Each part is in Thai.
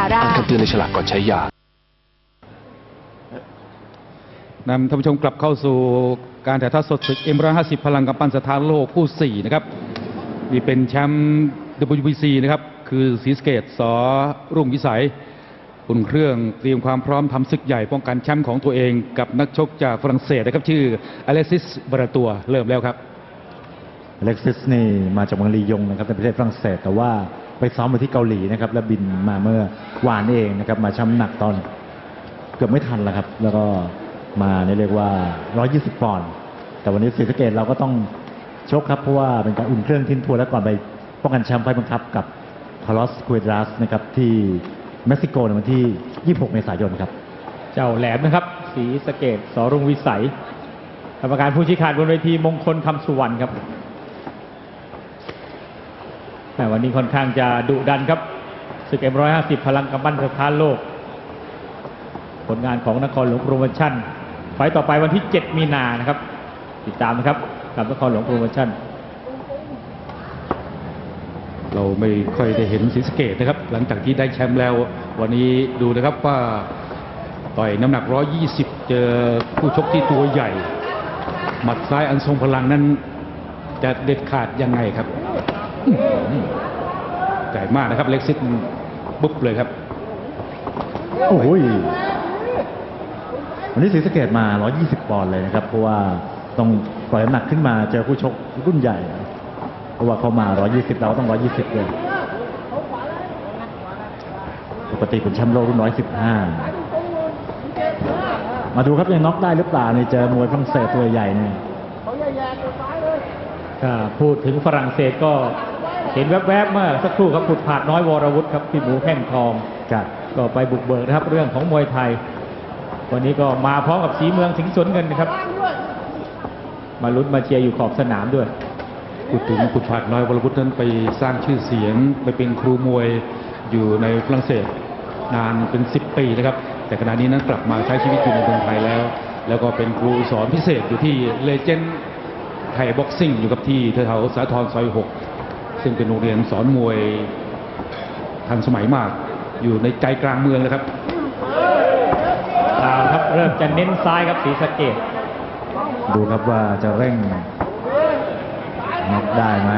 าร่า อ่านคำเตือนในฉลากก่อนใช้ยานำท่านผู้ชมกลับเข้าสู่การถ่ายทอดสดศึก M150 พลังกำปั้นสถานโลกคู่4นะครับนี่เป็นแชมป์ WBC นะครับ คือศรีสะเกตสอรุ่งวิสัยอุ่นเครื่องเตรียมความพร้อมทำศึกใหญ่ป้องกันแชมป์ของตัวเองกับนักชกจากฝรั่งเศสนะครับ ชื่ออเล็กซิสบราตัวเริ่มแล้วครับอเล็กซิสนี่มาจากเมืองลียงนะครับในประเทศฝรั่งเศสแต่ว่าไปซ้อมมาที่เกาหลีนะครับ แล้วบินมาเมื่อ วานเองนะครับ มาช้ำหนักตอนเกือบไม่ทันแล้วครับ แล้วก็มาเนี่ยเรียกว่า 120 ปอนด์แต่วันนี้ศรีสะเกดเราก็ต้องชกครับ เพราะว่าเป็นการอุ่นเครื่องทิ้นทัวร์แล้วก่อนไปป้องกันแชมป์ไฟบังคับกับคาร์ลอสคูเอดรัสนะครับที่เม็กซิโกในวันที่ 26 เมษายนครับ เจ้าแหลมนะครับสีสะเกตสรุ่งวิสัยกรรมการผู้ชี้ขาดบนเวทีมงคลคำสุวรรณครับแต่วันนี้ค่อนข้างจะดุดันครับ ศึกเอ็มร้อยห้าสิบพลังกำปั้นสถานโลก ผลงานของนครหลวงโปรโมชั่น ไฟต์ต่อไปวันที่ 7 มีนานะครับ ติดตามนะครับกับนครหลวงโปรโมชั่น เราไม่ค่อยได้เห็นศรีสะเกตนะครับ หลังจากที่ได้แชมป์แล้ว วันนี้ดูนะครับว่าต่อยน้ำหนัก 120 เจอผู้ชกที่ตัวใหญ่ หมัดซ้ายอันทรงพลังนั้น จะเด็ดขาดยังไงครับอื้อหือใหญ่มากนะครับเล็กซิส ปุ๊บเลยครับ โอ้ยวันนี้ศรีสะเกดมา 120 ปอนด์เลยนะครับ เพราะว่าต้องปล่อยน้ำหนักขึ้นมาเจอผู้ชกรุ่นใหญ่ เพราะว่าเขามา 120 เราต้อง 120 เลย ปกติเป็นแชมป์โลกรุ่น 115 มาดูครับยังน็อกได้หรือเปล่าในเจอมวยฝรั่งเศสตัวใหญ่เนี่ยถ้าพูดถึงฝรั่งเศสก็ เห็นแวบๆเมื่อสักครู่ครับผุดผาดน้อยวรวุฒิครับพี่หมูแข้งทองครับก็ไปบุกเบิกนะครับ เรื่องของมวยไทย วันนี้ก็มาพร้อมกับสีเมืองสิงห์สวนเงินนะครับ มาลุ้นมาเชียร์อยู่ขอบสนามด้วยพูดถึงคุณผาดน้อยวรวุฒินั้นไปสร้างชื่อเสียงไปเป็นครูมวยอยู่ในฝรั่งเศสนานเป็น 10 ปีนะครับ แต่ขณะนี้นั้นกลับมาใช้ชีวิตอยู่ในเมืองไทยแล้ว แล้วก็เป็นครูสอนพิเศษอยู่ที่เลเจนด์ไทยบ็อกซิ่งอยู่กับที่แถวๆสาทรซอย 6 ซึ่งเป็นโรงเรียนสอนมวยทันสมัยมาก อยู่ในใจกลางเมืองเลยครับตามครับเริ่มจะเน้นซ้ายครับสีสะเกดดูครับว่าจะเร่งน็อกได้ไหม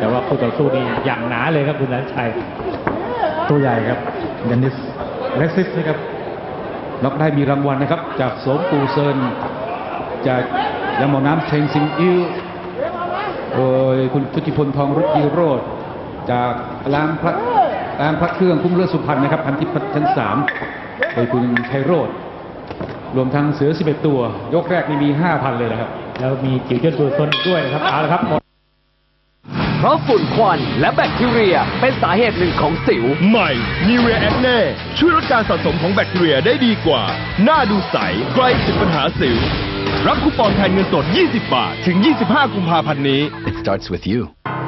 แต่ว่าคู่ต่อสู้นี่อย่างหนาเลยครับคุณนันชัยตัวใหญ่ครับยานิสเล็กซิสนะครับน็อกได้มีรางวัลนะครับ จากโสมปูเซินจากยาหมอน้ำเชงซิงอิว โดยคุณพุทธิพลทองรุจิโรธจากร้านพระร้านพระเครื่องคุ้มเลือดสุพรรณนะครับพันธิพัฒน์ชั้นสามโดยคุณชัยโรธรวมทั้งเสือ 11 ตัว ยกแรกนี่มี 5,000 เลยนะครับ แล้วมีจิ๋วเจ้าตัวซนด้วยนะครับเอาละครับหมดเพราะฝุ่นควันและแบคทีเรียเป็นสาเหตุหนึ่งของสิว ใหม่ n i v e a Acne ช่วยลดการสะสมของแบคทีเรียได้ดีกว่า หน้าดูใสไกลถึงปัญหาสิว รับคูปองแทนเงินสด 20 บาท ถึง 25 กุมภาพันธ์นี้ It starts with you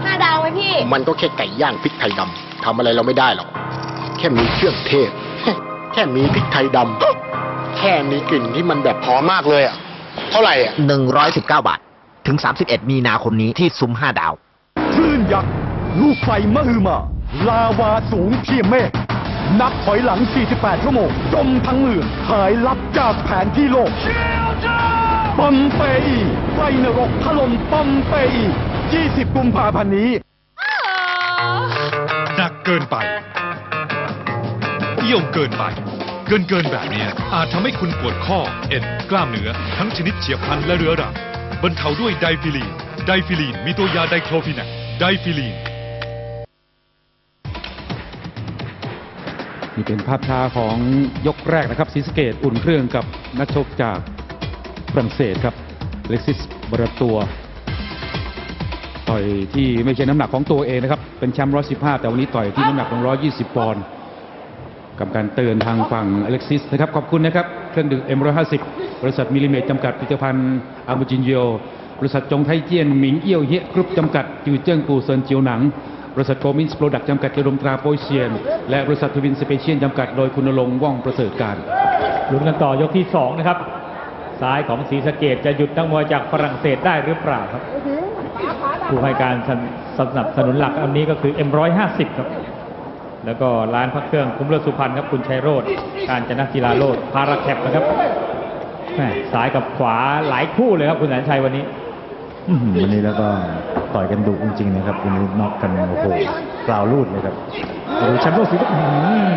ห้าดาวไหมพี่ มันก็แค่ไก่ย่างพริกไทยดำทำอะไรเราไม่ได้หรอก แค่มีเครื่องเทศ แค่มีพริกไทยดำแค่มีกลิ่นที่มันแบบหอมมากเลยอะ เท่าไหร่อะ 119 บาท ถึง 31 มีนาคมนี้ที่ซุ้ม 5 ดาว คลื่นยักษ์ ลูกไฟมหึมา ลาวาสูงเทียมเมฆ นับถอยหลัง 48 ชั่วโมงจมทั้งเมืองหายลับจากแผนที่โลก ปอมเปอีไฟนรกถล่มปอมเปอี20 กุมภาพันธ์นี้ หนักเกินไปเอี่ยวเกินไป เกินเกินแบบนี้อาจทำให้คุณปวดข้อ เอ็นกล้ามเนื้อ ทั้งชนิดเฉียบพลันและเรื้อรังบรรเทาด้วยไดฟิลีน ไดฟิลีน มีตัวยาไดโครฟินักไดฟิลีน นี่เป็นภาพช้าของยกแรกนะครับศรีสะเกตอุ่นเครื่องกับนักชกจาก ฝรั่งเศสครับเล็กซิสบราตัว ต่อยที่ไม่ใช่น้ำหนักของตัวเองนะครับ เป็นแชมป์115แต่วันนี้ต่อยที่น้ำหนักของ120ปอนด์กับการเตือนทางฝั่งอเล็กซิสนะครับ ขอบคุณนะครับ เครื่องดื่ม M150 บริษัทมิลิเมตรจำกัดผลิตภัณฑ์อามูจินโยบริษัทจงไทเจียนหมิงเอี้ยวเฮียกรุ๊ปจำกัดจือเจิ้งปูเซินจียวหนังบริษัทโกมินส์โปรดักต์จำกัดเจรมตราโปยเชียน และบริษัททวินสเปเชียลจำกัดโดยคุณณรงว่องประเสริฐการลุ้นกันต่อยกที่สองนะครับ ซ้ายของศรีสะเกดจะหยุดนักมวยจากฝรั่งเศสได้หรือเปล่าครับ ผู้ให้การสนับสนุนหลักอันนี้ก็คือ M150 ครับ แล้วก็ร้านพระเครื่องคุ้มเลิศสุพรรณครับคุณชัยโรธการจนกีฬาโรธพาราแคปนะครับแม่ซ้ายกับขวาหลายคู่เลยครับคุณแสนชัยวันนี้อื้อหือวันนี้แล้วก็ต่อยกันดุจริงๆนะครับวันนี้น็อกกันโอ้โหกล่าวลูดเลยครับดูแชมป์โลกสีอื้อหือ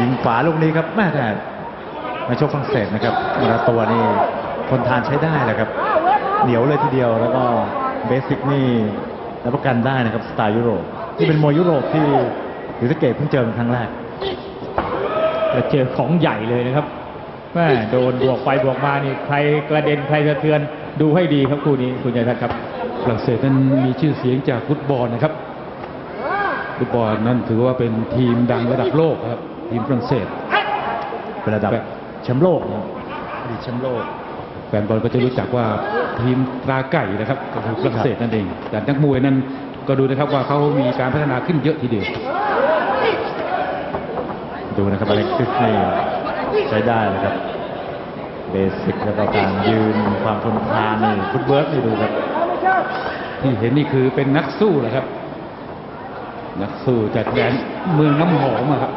ยิงขวาลูกนี้ครับแม่แต่ นักชกฝรั่งเศสนะครับแต่ละตัวนี่คนทานใช้ได้แหละครับ เหนียวเลยทีเดียวแล้วก็เบสิกนี่รับประกันได้นะครับสไตล์ยุโรปที่เป็นมวยยุโรปที่หรือสะเกตเพิ่งเจอเป็นครั้งแรกแล้วเจอของใหญ่เลยนะครับแม่โดนบวกไปบวกมานี่ใครกระเด็นใครสะเทือนดูให้ดีครับคู่นี้คุณยายทัศน์ครับฝรั่งเศสนั้นมีชื่อเสียงจากฟุตบอลนะครับฟุตบอลนั้นถือว่าเป็นทีมดังระดับโลกครับ ทีมฝรั่งเศสเป็นระดับ แชมป์โลกนะครับอดีตแชมป์โลก แฟนบอลก็จะรู้จักว่าทีมตราไก่นะครับก็คือฝรั่งเศสนั่นเอง แต่นักมวยนั้นก็ดูนะครับว่าเขามีการพัฒนาขึ้นเยอะทีเดียว ดูนะครับอเล็กซิสนี่ใช้ได้เลยครับเบสิกแล้วก็การยืนความทนทานนี่ฟุตเวิร์กนี่ดูครับที่เห็นนี่คือเป็นนักสู้นะครับ นักสู้จากแดนเมืองน้ำหอมอะครับ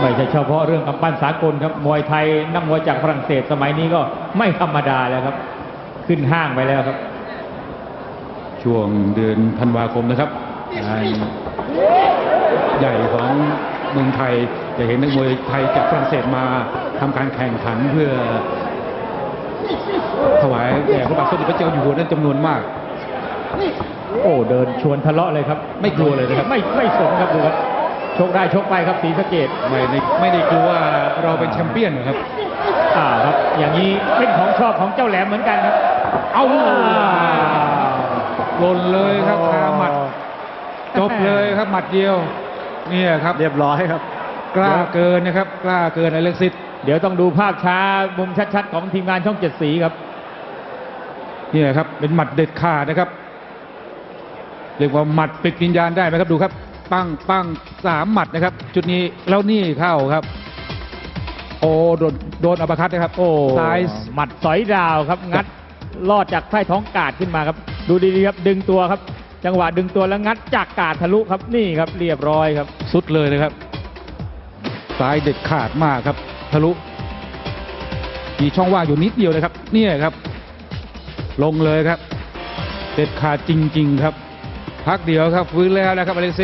ไม่ใช่เฉพาะเรื่องกำปั้นสากลครับ มวยไทยนักมวยจากฝรั่งเศสสมัยนี้ก็ไม่ธรรมดาแล้วครับ ขึ้นห้างไปแล้วครับ ช่วงเดือนธันวาคมนะครับงานใหญ่ของเมืองไทยจะเห็นนักมวยไทยจากฝรั่งเศสมาทำการแข่งขันเพื่อ ถวายแด่พระบาทสมเด็จพระเจ้าอยู่หัวนั้นจำนวนมาก โอ้เดินชวนทะเลาะเลยครับ ไม่กลัวเลยนะครับ ไม่ไม่สนครับดูครับ ชกได้ชกไปครับศรีสะเกดไม่ได้ไม่ได้กลัวว่าเราเป็นแชมเปี้ยนนะครับ อ่าครับ อย่างนี้เป็นของชอบของเจ้าแหลมเหมือนกันครับ เอาอ่าหล่นเลยครับคาหมัดจบเลยครับหมัดเดียว เนี่ยครับ เรียบร้อยครับ กล้าเกินนะครับ กล้าเกินอเล็กซิสเดี๋ยวต้องดูภาพช้ามุมชัดๆ ของทีมงานช่องเจ็ดสีครับเนี่ยครับเป็นหมัดเด็ดขาดนะครับ เรียกว่าหมัดปิดวิญญาณได้ไหมครับดูครับ ปั้งปั้งสามหมัดนะครับ จุดนี้แล้วนี่เข้าครับ โอ้โดนโดนอัปเปอร์คัตนะครับ โอ้ซ้ายหมัดสอยดาวครับ งัดลอดจากใต้ท้องกาดขึ้นมาครับ ดูดีๆครับดึงตัวครับ จังหวะดึงตัวแล้วงัดจากกาดทะลุครับนี่ครับเรียบร้อยครับ สุดเลยนะครับซ้ายเด็ดขาดมากครับ ทะลุมีช่องว่างอยู่นิดเดียวนะครับ เนี่ยครับ ลงเลยครับ เด็ดขาดจริง ๆ ครับ พักเดียวครับฟื้นแล้วนะครับอเล็กซิส